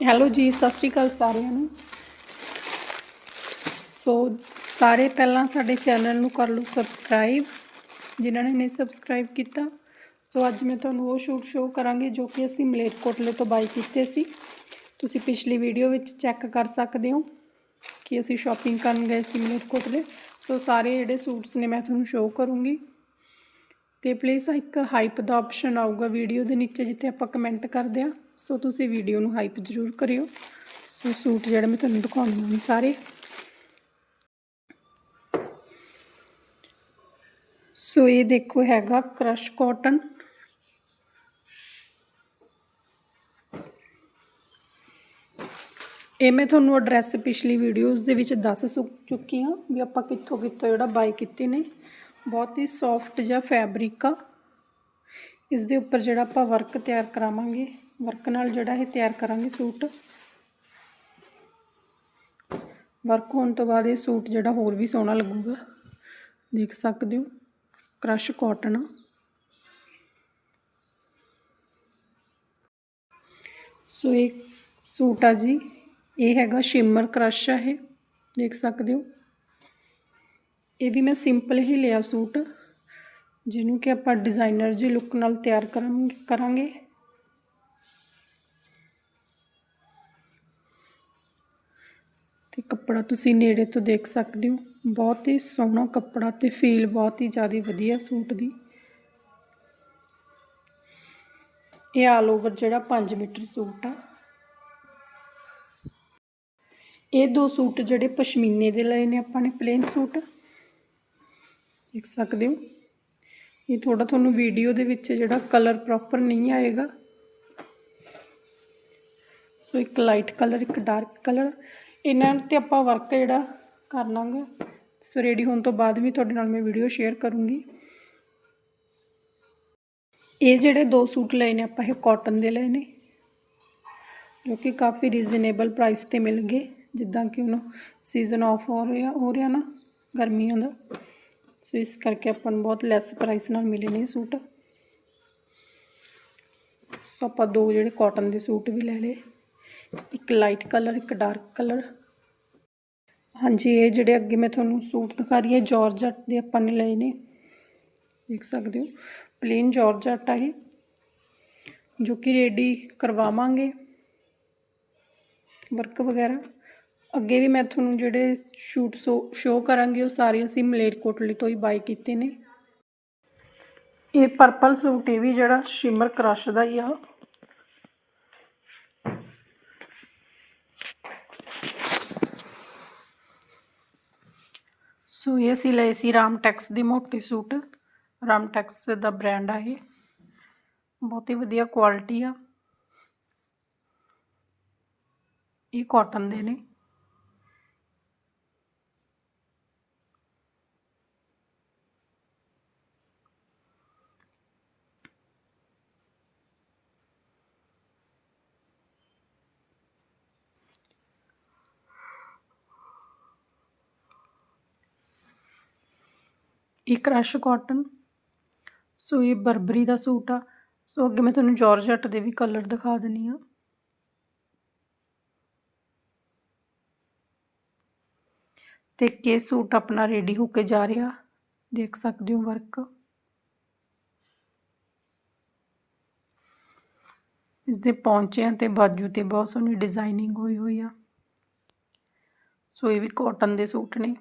Hello ਜੀ, ਸਤਿ ਸ਼੍ਰੀ ਅਕਾਲ ਸਾਰਿਆਂ ਨੂੰ। ਸੋ ਸਾਰੇ ਪਹਿਲਾਂ ਸਾਡੇ ਚੈਨਲ ਨੂੰ ਕਰ ਲਓ ਸਬਸਕ੍ਰਾਈਬ, ਜਿਨ੍ਹਾਂ ਨੇ ਨਹੀਂ ਸਬਸਕ੍ਰਾਈਬ ਕੀਤਾ, ਸੋ ਅੱਜ ਮੈਂ ਤੁਹਾਨੂੰ ਉਹ ਸ਼ੂਟ ਸ਼ੋਅ ਕਰਾਂਗੇ ਜੋ ਕਿ ਅਸੀਂ ਮਲੇਰਕੋਟਲੇ ਤੋਂ ਬਾਈ ਕੀਤੇ ਸੀ। ਤੁਸੀਂ ਪਿਛਲੀ ਵੀਡੀਓ ਵਿੱਚ ਚੈੱਕ ਕਰ ਸਕਦੇ ਹੋ ਕਿ ਅਸੀਂ ਸ਼ਾਪਿੰਗ ਕਰਨ ਗਏ ਸੀ ਮਲੇਰਕੋਟਲੇ। ਸੋ ਸਾਰੇ ਜਿਹੜੇ ਸੂਟਸ ਨੇ ਮੈਂ ਤੁਹਾਨੂੰ ਸ਼ੋਅ ਕਰੂੰਗੀ। ਤੇ ਪਲੀਜ਼ ਇੱਕ ਹਾਈਪ ਦਾ ਆਪਸ਼ਨ ਆਊਗਾ ਵੀਡੀਓ ਦੇ ਨੀਚੇ, ਜਿੱਥੇ ਆਪਾਂ ਕਮੈਂਟ ਕਰਦੇ ਆ ਸੋ ਤੁਸੀਂ ਵੀਡੀਓ ਨੂੰ ਹਾਈਪ ਜ਼ਰੂਰ ਕਰਿਓ। ਸੋ ਸੂਟ ਜਿਹੜੇ ਮੈਂ ਤੁਹਾਨੂੰ ਦਿਖਾਉਣੀ ਹਾਂ ਸਾਰੇ। ਸੋ ਇਹ ਦੇਖੋ ਹੈਗਾ ਕ੍ਰਸ਼ ਕਾਟਨ ਇਹ ਮੈਂ ਤੁਹਾਨੂੰ ਐਡਰੈਸ ਪਿਛਲੀ ਵੀਡੀਓਜ਼ ਦੇ ਵਿੱਚ ਦੱਸ ਸੁ- ਚੁੱਕੀ ਹਾਂ ਵੀ ਆਪਾਂ ਕਿੱਥੋਂ ਕਿੱਥੋਂ ਜਿਹੜਾ ਬਾਈ ਕੀਤੇ ਨੇ। ਬਹੁਤ ਹੀ ਸੌਫਟ ਜਿਹਾ ਫੈਬਰਿਕ ਆ। ਇਸ ਦੇ ਉੱਪਰ ਜਿਹੜਾ ਆਪਾਂ ਵਰਕ ਤਿਆਰ ਕਰਾਵਾਂਗੇ ਵਰਕ ਨਾਲ ਜਿਹੜਾ ਇਹ ਤਿਆਰ ਕਰਾਂਗੇ ਸੂਟ। ਵਰਕ ਹੋਣ ਤੋਂ ਬਾਅਦ ਇਹ ਸੂਟ ਜਿਹੜਾ ਹੋਰ ਵੀ ਸੋਹਣਾ ਲੱਗੂਗਾ। ਦੇਖ ਸਕਦੇ ਹੋ ਕ੍ਰਸ਼ ਕਾਟਨ ਸੋ ਇਹ ਸੂਟ ਆ ਜੀ, ਇਹ ਹੈਗਾ ਸ਼ਿਮਰ ਕ੍ਰਸ਼ ਆ ਇਹ। ਦੇਖ ਸਕਦੇ ਹੋ। ਇਹ ਵੀ ਮੈਂ ਸਿੰਪਲ ਹੀ ਲਿਆ ਸੂਟ, ਜਿਹਨੂੰ ਕਿ ਆਪਾਂ ਡਿਜ਼ਾਈਨਰ ਜੀ ਲੁੱਕ ਨਾਲ ਤਿਆਰ ਕਰਾਂਗੇ ਕਰਾਂਗੇ। ਤੇ ਕੱਪੜਾ ਤੁਸੀਂ ਨੇੜੇ ਤੋਂ ਦੇਖ ਸਕਦੇ ਹੋ, ਬਹੁਤ ਹੀ ਸੋਹਣਾ ਕੱਪੜਾ ਤੇ ਫੀਲ ਬਹੁਤ ਹੀ ਜ਼ਿਆਦਾ ਵਧੀਆ ਸੂਟ ਦੀ। ਇਹ ਆਲ ਓਵਰ ਜਿਹੜਾ 5 ਮੀਟਰ ਸੂਟ ਆ। ਇਹ ਦੋ ਸੂਟ ਜਿਹੜੇ ਪਸ਼ਮੀਨੇ ਦੇ ਲਏ ਨੇ ਆਪਾਂ ਨੇ ਪਲੇਨ ਸੂਟ। ਦੇਖ ਸਕਦੇ ਹੋ। ਇਹ ਥੋੜਾ ਤੁਹਾਨੂੰ ਵੀਡੀਓ ਦੇ ਵਿੱਚ ਜਿਹੜਾ ਕਲਰ ਪ੍ਰੋਪਰ ਨਹੀਂ ਆਏਗਾ। ਸੋ ਇੱਕ ਲਾਈਟ ਕਲਰ ਇੱਕ ਡਾਰਕ ਕਲਰ ਇਹਨਾਂ ਤੇ ਆਪਾਂ ਵਰਕ ਜਿਹੜਾ ਕਰ ਲਾਂਗੇ। ਸੋ ਰੈਡੀ ਹੋਣ ਤੋਂ ਬਾਅਦ ਵੀ ਤੁਹਾਡੇ ਨਾਲ ਮੈਂ ਵੀਡੀਓ ਸ਼ੇਅਰ ਕਰੂੰਗੀ। ਇਹ ਜਿਹੜੇ ਦੋ ਸੂਟ ਲਏ ਨੇ, ਆਪਾਂ ਇਹ ਕਾਟਨ ਦੇ ਲਏ ਨੇ। ਜੋ ਕਿ ਕਾਫੀ ਰੀਜ਼ਨੇਬਲ ਪ੍ਰਾਈਸ ਤੇ ਮਿਲ ਗਏ। ਜਿੱਦਾਂ ਕਿ ਉਹਨੂੰ ਸੀਜ਼ਨ ਆਫ ਹੋ ਰਿਹਾ ਹੋ ਰਿਹਾ ਨਾ, ਗਰਮੀਆਂ ਦਾ। ਸੋ ਇਸ ਕਰਕੇ ਆਪਾਂ ਨੂੰ ਬਹੁਤ ਲੈਸ ਪ੍ਰਾਈਸ ਨਾਲ ਮਿਲੇ ਨੇ ਸੂਟ। ਸੋ ਆਪਾਂ ਦੋ ਜਿਹੜੇ ਕਾਟਨ ਦੇ ਸੂਟ ਵੀ ਲੈ ਲਏ। ਇੱਕ ਲਾਈਟ ਕਲਰ ਇੱਕ ਡਾਰਕ ਕਲਰ ਹਾਂਜੀ, ਇਹ ਜਿਹੜੇ ਅੱਗੇ ਮੈਂ ਤੁਹਾਨੂੰ ਸੂਟ ਦਿਖਾ ਰਹੀ ਹਾਂ ਜਾਰਜਟ ਦੇ ਆਪਾਂ ਨੇ ਲਏ ਨੇ। ਦੇਖ ਸਕਦੇ ਹੋ ਪਲੇਨ ਜਾਰਜਟ ਆ ਇਹ, ਜੋ ਕਿ ਰੈਡੀ ਕਰਵਾਵਾਂਗੇ। ਵਰਕ ਵਗੈਰਾ। ਅੱਗੇ ਵੀ ਮੈਂ ਤੁਹਾਨੂੰ ਜਿਹੜੇ ਸ਼ੂਟ ਸ਼ੋ ਕਰਾਂਗੀ, ਉਹ ਸਾਰੇ ਅਸੀਂ ਮਲੇਰਕੋਟਲੇ ਤੋਂ ਹੀ ਬਾਈ ਕੀਤੇ ਨੇ। ਇਹ ਪਰਪਲ ਸੂਟ ਇਹ ਵੀ ਜਿਹੜਾ ਸ਼ਿਮਰ ਕ੍ਰਸ਼ ਦਾ ਹੀ ਆ। ਸੋ ਇਹ ਅਸੀਂ ਲਏ ਸੀ ਰਾਮ ਟੈਕਸ ਦੀ ਮੋਟੀ ਸੂਟ ਰਾਮ ਟੈਕਸ ਦਾ ਬ੍ਰਾਂਡ ਆ ਇਹ। ਬਹੁਤ ਹੀ ਵਧੀਆ ਕੁਆਲਿਟੀ ਆ। ਇਹ ਕਾਟਨ ਦੇ ਨੇ। ਇਹ ਕ੍ਰਸ਼ ਕਾਟਨ, ਸੋ ਇਹ ਬਰਬਰੀ ਦਾ ਸੂਟ ਆ। ਸੋ ਅੱਗੇ ਮੈਂ ਤੁਹਾਨੂੰ ਜਾਰਜਟ ਦੇ ਵੀ ਕਲਰ ਦਿਖਾ ਦਿੰਨੀ ਆ ਤੇ ਕੇ ਸੂਟ ਆਪਣਾ ਰੈਡੀ ਹੋ ਕੇ ਜਾ ਰਿਹਾ। ਦੇਖ ਸਕਦੇ ਹੋ ਵਰਕ ਇਸ ਦੇ ਪੌਂਚਿਆਂ ਤੇ ਬਾਜੂ ਤੇ ਬਹੁਤ ਸੋਹਣੀ ਡਿਜ਼ਾਈਨਿੰਗ ਹੋਈ ਹੋਈ ਆ। ਸੋ ਇਹ ਵੀ ਕਾਟਨ ਦੇ ਸੂਟ ਨੇ।